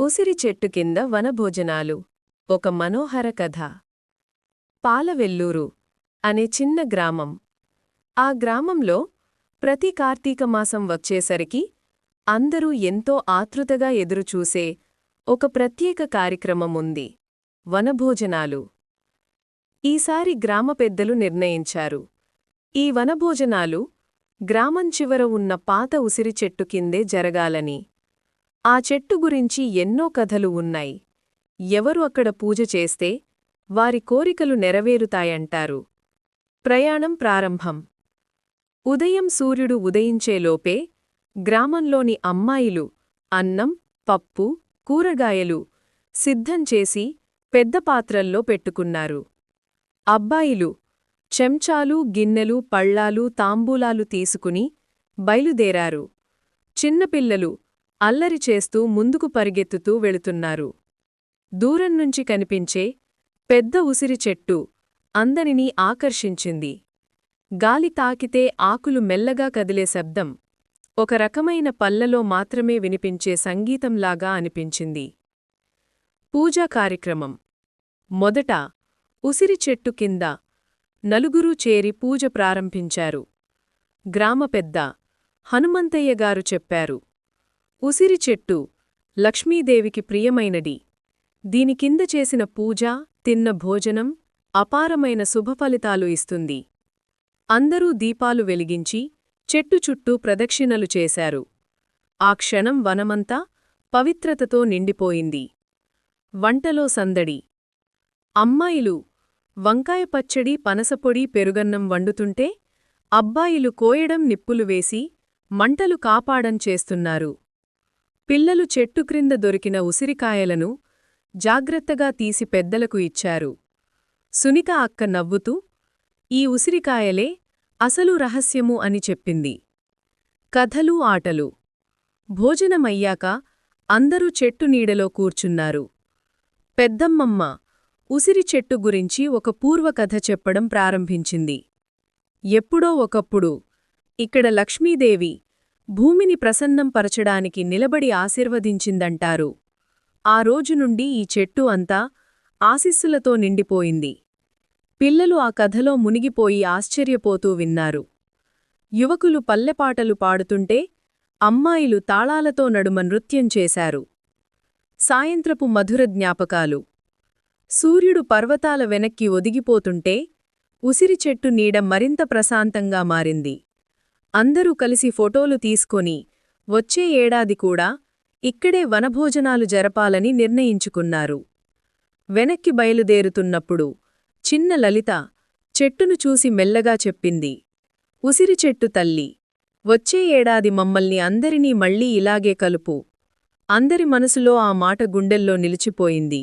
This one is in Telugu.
ఉసిరి చెట్టు కింద వనభోజనాలు. ఒక మనోహర కథ. పాలవెల్లూరు అనే చిన్న గ్రామం. ఆ గ్రామంలో ప్రతి కార్తీక మాసం వచ్చేసరికి అందరూ ఎంతో ఆతృతగా ఎదురుచూసే ఒక ప్రత్యేక కార్యక్రమం ఉంది. వనభోజనాలు. ఈసారి గ్రామ పెద్దలు నిర్ణయించారు. ఈ వనభోజనాలు గ్రామం చివర ఉన్న పాత ఉసిరి చెట్టు కిందే జరగాలని. ఆ చెట్టు గురించి ఎన్నో కథలు ఉన్నాయి. ఎవరు అక్కడ పూజ చేస్తే వారి కోరికలు నెరవేరుతాయంటారు. ప్రయాణం ప్రారంభం. ఉదయం సూర్యుడు ఉదయించేలోపే గ్రామంలోని అమ్మాయిలు అన్నం పప్పు కూరగాయలు సిద్ధం చేసి పెద్ద పాత్రల్లో పెట్టుకున్నారు. అబ్బాయిలు చెంచాలు గిన్నెలు పళ్ళాలు తాంబూలాలు తీసుకుని బయలుదేరారు. చిన్నపిల్లలు అల్లరి చేస్తూ ముందుకు పరిగెత్తుతూ వెళుతున్నారు. దూరం నుంచి కనిపించే పెద్ద ఉసిరి చెట్టు అందరినీ ఆకర్షించింది. గాలి తాకితే ఆకులు మెల్లగా కదిలే శబ్దం ఒక రకమైన పల్లలో మాత్రమే వినిపించే సంగీతంలాగా అనిపించింది. పూజా కార్యక్రమం. మొదట ఉసిరి చెట్టు కింద నలుగురూ చేరి పూజ ప్రారంభించారు. గ్రామ పెద్ద హనుమంతయ్యగారు చెప్పారు. ఉసిరి చెట్టు లక్ష్మీదేవికి ప్రియమైనది. దీని కింద చేసిన పూజ తిన్న భోజనం అపారమైన శుభఫలితాలు ఇస్తుంది. అందరూ దీపాలు వెలిగించి చెట్టు చుట్టూ ప్రదక్షిణలు చేశారు. ఆ క్షణం వనమంతా పవిత్రతతో నిండిపోయింది. వంటలో సందడి. అమ్మాయిలు వంకాయ పచ్చడి పనసపొడి పెరుగన్నం వండుతుంటే అబ్బాయిలు కోయడం నిప్పులు వేసి మంటలు కాపాడం చేస్తున్నారు. పిల్లలు చెట్టు క్రింద దొరికిన ఉసిరికాయలను జాగ్రత్తగా తీసి పెద్దలకు ఇచ్చారు. సునిక అక్క నవ్వుతూ ఈ ఉసిరికాయలే అసలు రహస్యము అని చెప్పింది. కథలు ఆటలు. భోజనమయ్యాక అందరూ చెట్టు నీడలో కూర్చున్నారు. పెద్దమ్మమ్మ ఉసిరి చెట్టు గురించి ఒక పూర్వకథ చెప్పడం ప్రారంభించింది. ఎప్పుడో ఒకప్పుడు ఇక్కడ లక్ష్మీదేవి భూమిని ప్రసన్నం పరచడానికి నిలబడి ఆశీర్వదించిందంటారు. ఆ రోజు నుండి ఈ చెట్టు అంతా ఆశిస్సులతో నిండిపోయింది. పిల్లలు ఆ కథలో మునిగిపోయి ఆశ్చర్యపోతూ విన్నారు. యువకులు పల్లెపాటలు పాడుతుంటే అమ్మాయిలు తాళాలతో నడుమ నృత్యం చేశారు. సాయంత్రపు మధుర జ్ఞాపకాలు. సూర్యుడు పర్వతాల వెనక్కి ఒదిగిపోతుంటే ఉసిరి చెట్టు నీడ మరింత ప్రశాంతంగా మారింది. అందరూ కలిసి ఫోటోలు తీసుకొని వచ్చే ఏడాది కూడా ఇక్కడే వనభోజనాలు జరపాలని నిర్ణయించుకున్నారు. వెనక్కి బయలుదేరుతున్నప్పుడు చిన్న లలిత చెట్టును చూసి మెల్లగా చెప్పింది. ఉసిరి చెట్టు తల్లి వచ్చే ఏడాది మమ్మల్ని అందరినీ మళ్ళీ ఇలాగే కలుపు. అందరి మనసులో ఆ మాట గుండెల్లో నిలిచిపోయింది.